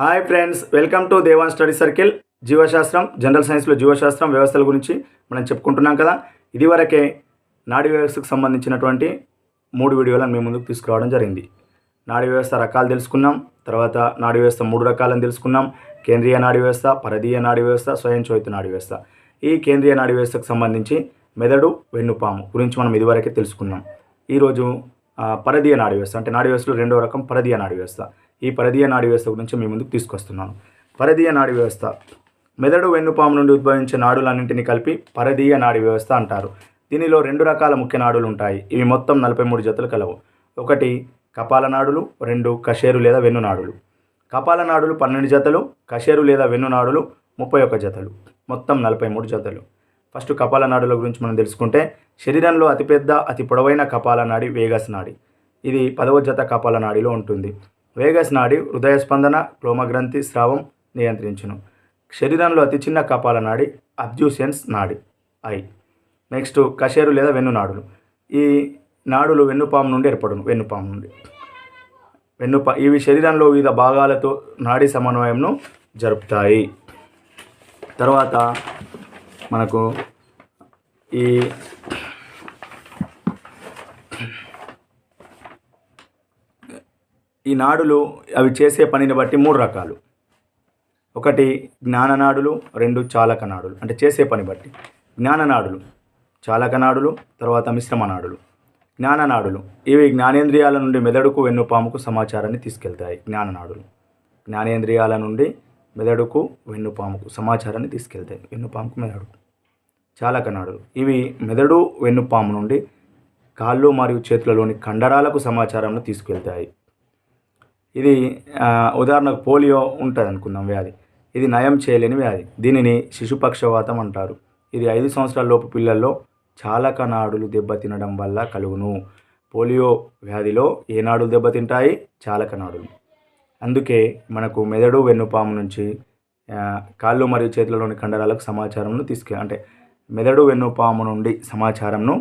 Hi friends welcome to Devan study circle. జీవశాస్త్రం general సైన్స్లో జీవశాస్త్రం వ్యవస్థల గురించి మనం చెప్పుకుంటున్నాం కదా. ఇదివరకే నాడీ వ్యవస్థకు సంబంధించినటువంటి మూడు వీడియోలను మేము ముందుకు తీసుకురావడం జరిగింది. నాడీ వ్యవస్థ రకాలు తెలుసుకున్నాం తర్వాత నాడీ వ్యవస్థ మూడు రకాలను తెలుసుకున్నాం. కేంద్రీయ నాడీ వ్యవస్థ పరదీయ నాడీ వ్యవస్థ స్వయం చోయిత నాడీ వ్యవస్థ. ఈ కేంద్రీయ నాడీ వ్యవస్థకు సంబంధించి మెదడు వెన్నుపాము గురించి మనం ఇదివరకే తెలుసుకున్నాం. ఈరోజు పరదీయ నాడి వ్యవస్థ. అంటే నాడీ వ్యవస్థలో రెండో రకం పరదీయ నాడి వ్యవస్థ. ఈ పరదీయ నాడీ వ్యవస్థ గురించి మీ ముందుకు తీసుకొస్తున్నాను. పరదీయ నాడి వ్యవస్థ. మెదడు వెన్నుపాము నుండి ఉద్భవించే నాడులన్నింటినీ కలిపి పరదీయ నాడీ వ్యవస్థ అంటారు. దీనిలో రెండు రకాల ముఖ్య నాడులు ఉంటాయి ఇవి మొత్తం నలభై మూడు జతలు కలవు. ఒకటి కపాల నాడులు రెండు కషేరు లేదా వెన్ను నాడులు. కపాల నాడులు పన్నెండు జతలు కషేరు లేదా వెన్ను నాడులు ముప్పై ఒక్క జతలు. మొత్తం నలభై మూడు జతలు. ఫస్ట్ కపాల నాడుల గురించి మనం తెలుసుకుంటే శరీరంలో అతిపెద్ద అతి పొడవైన కపాల నాడి వేగస్ నాడి. ఇది పదవ జత కపాల నాడిలో ఉంటుంది. వేగస్ నాడి హృదయ స్పందన క్లోమగ్రంథి స్రావం నియంత్రించును. శరీరంలో అతి చిన్న కపాల నాడి అబ్జ్యూసెన్స్ నాడి ఐ. నెక్స్ట్ కషేరు లేదా వెన్ను నాడులు. ఈ నాడులు వెన్నుపాము నుండి ఏర్పడును వెన్నుపాము నుండి. వెన్నుపా ఇవి శరీరంలో వివిధ భాగాలతో నాడీ సమన్వయంను జరుపుతాయి. తర్వాత మనకు ఈ ఈ నాడులు అవి చేసే పనిని బట్టి మూడు రకాలు. ఒకటి జ్ఞాననాడులు రెండు చాలక నాడులు. అంటే చేసే పని బట్టి. జ్ఞాననాడులు చాలక నాడులు తర్వాత మిశ్రమ నాడులు. జ్ఞాననాడులు ఇవి జ్ఞానేంద్రియాల నుండి మెదడుకు వెన్నుపాముకు సమాచారాన్ని తీసుకెళ్తాయి. జ్ఞాననాడులు జ్ఞానేంద్రియాల నుండి మెదడుకు వెన్నుపాముకు సమాచారాన్ని తీసుకెళ్తాయి. వెన్నుపాముకు మెదడుకు చాలక నాడులు ఇవి మెదడు వెన్నుపాము నుండి కాళ్ళు మరియు చేతులలోని కండరాలకు సమాచారాన్ని తీసుకెళ్తాయి. ఇది ఉదాహరణకు పోలియో ఉంటుంది అనుకుందాం వ్యాధి. ఇది నయం చేయలేని వ్యాధి. దీనిని శిశుపక్షవాతం అంటారు. ఇది ఐదు సంవత్సరాల లోపు పిల్లల్లో చాలక నాడులు దెబ్బతినడం వల్ల కలుగును. పోలియో వ్యాధిలో ఏ నాడులు దెబ్బతింటాయి? చాలక నాడులు అందుకే మనకు మెదడు వెన్నుపాము నుంచి కాళ్ళు మరియు చేతులలోని కండరాలకు సమాచారంను తీసుకు అంటే మెదడు వెన్నుపాము నుండి సమాచారంను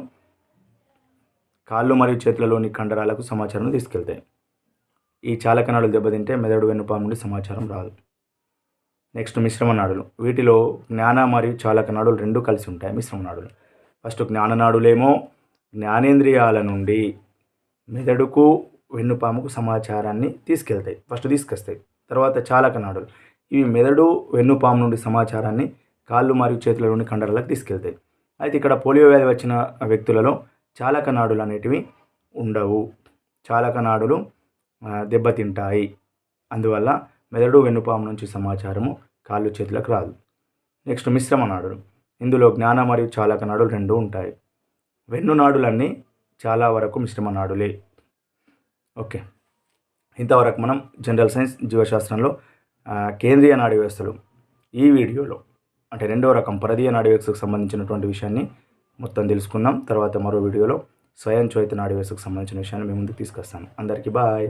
కాళ్ళు మరియు చేతులలోని కండరాలకు సమాచారం తీసుకెళ్తాయి ఈ చాలక నాడులు దెబ్బతింటే మెదడు వెన్నుపాము నుండి సమాచారం రాదు. నెక్స్ట్ మిశ్రమ నాడులు. వీటిలో జ్ఞాన మరియు చాలక నాడులు రెండు కలిసి ఉంటాయి మిశ్రమ నాడులు. ఫస్ట్ జ్ఞాననాడులేమో జ్ఞానేంద్రియాల నుండి మెదడుకు వెన్నుపాముకు సమాచారాన్ని తీసుకెళ్తాయి. ఫస్ట్ తీసుకొస్తాయి. తర్వాత చాలక నాడులు. ఇవి మెదడు వెన్నుపాము నుండి సమాచారాన్ని కాళ్ళు మరియు చేతుల నుండి కండరాలకు తీసుకెళ్తాయి. అయితే ఇక్కడ పోలియో వ్యాధి వచ్చిన వ్యక్తులలో చాలక నాడులు అనేటివి ఉండవు. చాలక నాడులు దెబ్బతింటాయి. అందువల్ల మెదడు వెన్నుపాము నుంచి సమాచారము కాళ్ళు చేతులకు రాదు. నెక్స్ట్ మిశ్రమ నాడులు. ఇందులో జ్ఞాన మరియు చాలక నాడులు రెండు ఉంటాయి. వెన్ను నాడులన్నీ చాలా వరకు మిశ్రమ నాడులే. ఓకే. ఇంతవరకు మనం జనరల్ సైన్స్ జీవశాస్త్రంలో కేంద్రీయ నాడీ వ్యవస్థలు ఈ వీడియోలో అంటే రెండవ రకం పరదీయ నాడీ వ్యవస్థకు సంబంధించినటువంటి విషయాన్ని మొత్తం తెలుసుకుందాం. తర్వాత మరో వీడియోలో స్వయం చోయిత నాడీ వ్యవస్థకు సంబంధించిన విషయాన్ని మేము ముందుకు తీసుకొస్తాను. అందరికీ బాయ్.